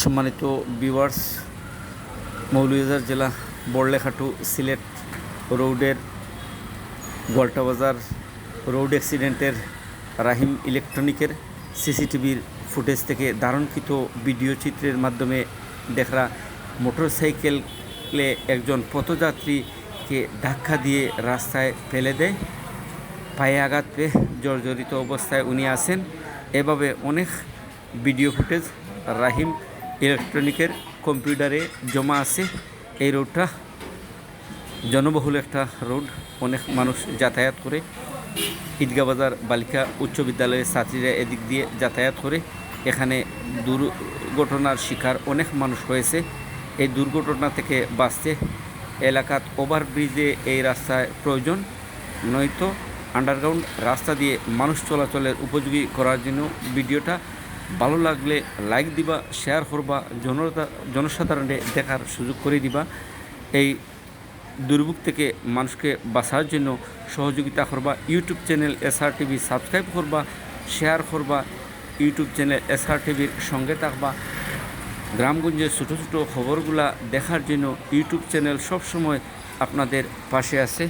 সম্মানিত ভিউয়ার্স মৌলভীবাজার জেলা বড়লেখাটু সিলেট রোডের গোয়ালটা বাজার রোড অ্যাক্সিডেন্টের রাহিম ইলেকট্রনিকের সিসিটিভির ফুটেজ থেকে ধারণকৃত ভিডিও চিত্রের মাধ্যমে দেখা মোটরসাইকেলে একজন পথযাত্রীকে ধাক্কা দিয়ে রাস্তায় ফেলে দেয়। পায়ে আঘাত পেয়ে জর্জরিত অবস্থায় উনি আছেন। এভাবে অনেক ভিডিও ফুটেজ রাহিম ইলেকট্রনিকের কম্পিউটারে জমা আছে। এই রোডটা জনবহুল একটা রোড। অনেক মানুষ যাতায়াত করে। ঈদগাহ বাজার বালিকা উচ্চ বিদ্যালয়ের ছাত্রীরা এদিক দিয়ে যাতায়াত করে। এখানে দুর্ঘটনার শিকার অনেক মানুষ হয়েছে। এই দুর্ঘটনা থেকে বাঁচতে এলাকাত ওভারব্রিজে এই রাস্তায় প্রয়োজন। নয়তো আন্ডারগ্রাউন্ড রাস্তা দিয়ে মানুষ চলাচলের উপযোগী করার জন্য ভিডিওটা ভালো লাগলে লাইক দিবা শেয়ার করবা, জনতা, জনসাধারণে দেখার সুযোগ করে দিবা। এই দুর্ভোগ থেকে মানুষকে বাঁচার জন্য সহযোগিতা করবা। YouTube channel SR TV subscribe করবা শেয়ার করবা। ইউটিউব চ্যানেল এসআর টিভির সঙ্গে থাকবা। গ্রামগঞ্জের ছোটো ছোটো খবরগুলা দেখার জন্য ইউটিউব চ্যানেল সবসময় আপনাদের পাশে আছে।